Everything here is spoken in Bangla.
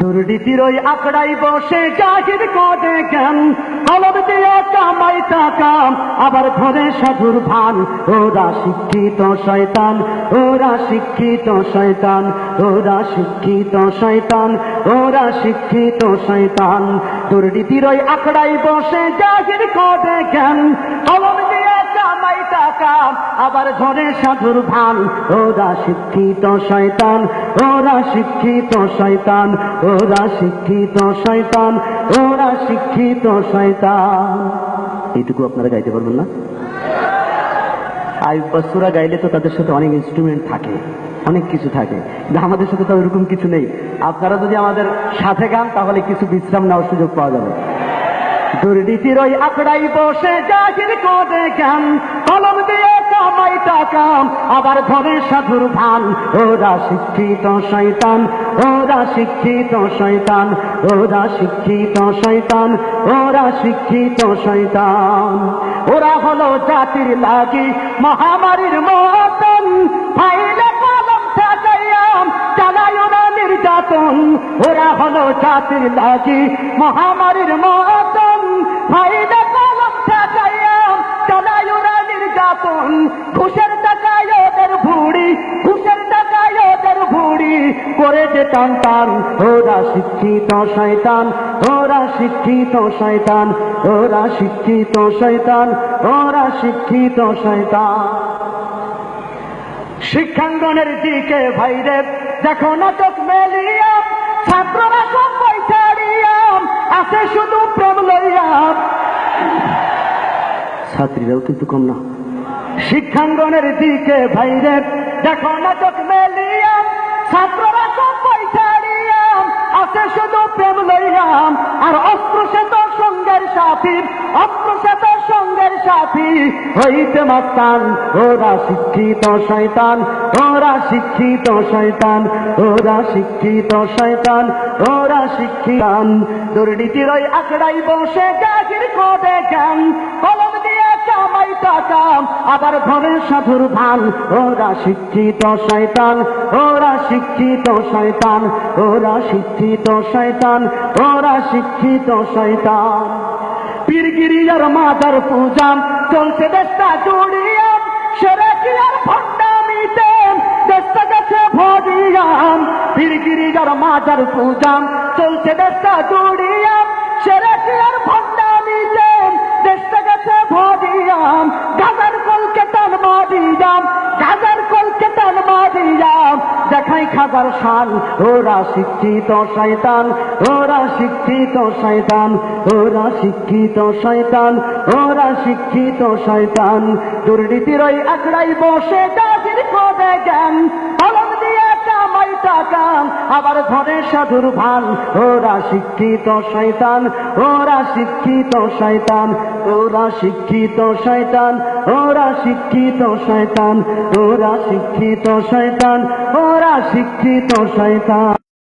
দুর্নীতির ওই আঁকড়াই বসে জাহির করে জ্ঞান কলম দিয়ে কামাই টাকা, আবার ধরে সাধুর ভান। ওরা শিক্ষিত শয়তান, ওরা শিক্ষিত শয়তান, ওরা শিক্ষিত শয়তান, ওরা শিক্ষিত শয়তান। দুর্নীতির ওই আঁকড়াই বসে জাহির করে জ্ঞান কামাই টাকা আবার ধরে সাধুর ভান। ওরা শিক্ষিত শয়তান, ওরা শিক্ষিত শয়তান, ওরা শিক্ষিত শয়তান, ওরা শিক্ষিত শয়তান। এইটুকু আপনারা গাইতে পারবেন না? আইব বাসুরা গাইলে তো তাদের সাথে অনেক ইনস্ট্রুমেন্ট থাকে, অনেক কিছু থাকে আমাদের সাথে তো এরকম কিছু নেই। আপনারা যদি আমাদের সাথে গান, তাহলে কিছু বিশ্রাম নেওয়ার সুযোগ পাওয়া যাবে। দুর্নীতির ওই আঁকড়াই বসে জাহির করে জ্ঞান, কলম দিয়ে কামাই টাকা। আবার ধরে সাধুর ভান, ওরা শিক্ষিত শয়তান, ওরা শিক্ষিত শয়তান, ওরা শিক্ষিত শয়তান, ওরা শিক্ষিত শয়তান। ওরা হলো জাতির লাগি, মহামারীর মতন। ফাইলে কলম সাজাইয়াম চালায় ওরা নির্যাতন। ওরা হলো জাতির লাগি, মহামারীর মতন। নির্যাতন ঘুষের টাকায় ওদের ভুড়ি, ঘুষের টাকায় ওদের ভুড়ি। করে যে টান টান ওরা শিক্ষিত শয়তান, ওরা শিক্ষিত শয়তান, ওরা শিক্ষিত শয়তান, ওরা শিক্ষিত শয়তান। শিক্ষাঙ্গনের দিকে ভাইরে, দেখো না নাটক মেলিয়াম, ছাত্ররা সব পয়সাড়িয়াম আছে শুধু প্রেম লইয়াম। ছাত্রীরাও কিন্তু কম না। শিক্ষাঙ্গনের দিকে ভাইরে, দেখো নাটক মেলিয়াম ছাত্ররা সব পয়সাড়িয়াম আছে শুধু প্রেম লইয়াম আর অস্ত্র সে তো সঙ্গের সাথী, অস্ত্র সে তো সঙ্গের সাথী। হইতে মাস্তান ওরা শিক্ষিত শয়তান, ওরা শিক্ষিত শয়তান, ওরা শিক্ষিত শয়তান, ওরা শিক্ষিতান। দুর্নীতির ওই আঁকড়াই বসে গাছির কোদে জ্ঞান, কলম দিয়ে কামাই টাকা আবার ঘরে সাধুর ভান। ওরা শিক্ষিত শয়তান, ওরা শিক্ষিত শয়তান, ওরা শিক্ষিত শয়তান, ওরা শিক্ষিত শয়তান। পীরগিরিয়ার মাদার পূজা, চলছে দেশটা জুড়িয়াম সেরে কি আর ভণ্ডামিতে দেশটা গেছে ভরিয়াম পীরগিরিয়ার মাদার পূজা, চলছে দেশটা জুড়িয়াম সেরে কি আর দেখাই খাজার শান ওরা শিক্ষিত শয়তান, ওরা শিক্ষিত শয়তান, ওরা শিক্ষিত শয়তান, ওরা শিক্ষিত শয়তান। দুর্নীতির ওই আঁকড়াই বসে জ্ঞান। টাকা আবার ধরে সাধুর ভান। ওরা শিক্ষিত শয়তান, ওরা শিক্ষিত শয়তান, ওরা শিক্ষিত শয়তান, ওরা শিক্ষিত শয়তান, ওরা শিক্ষিত শয়তান, ওরা শিক্ষিত শয়তান।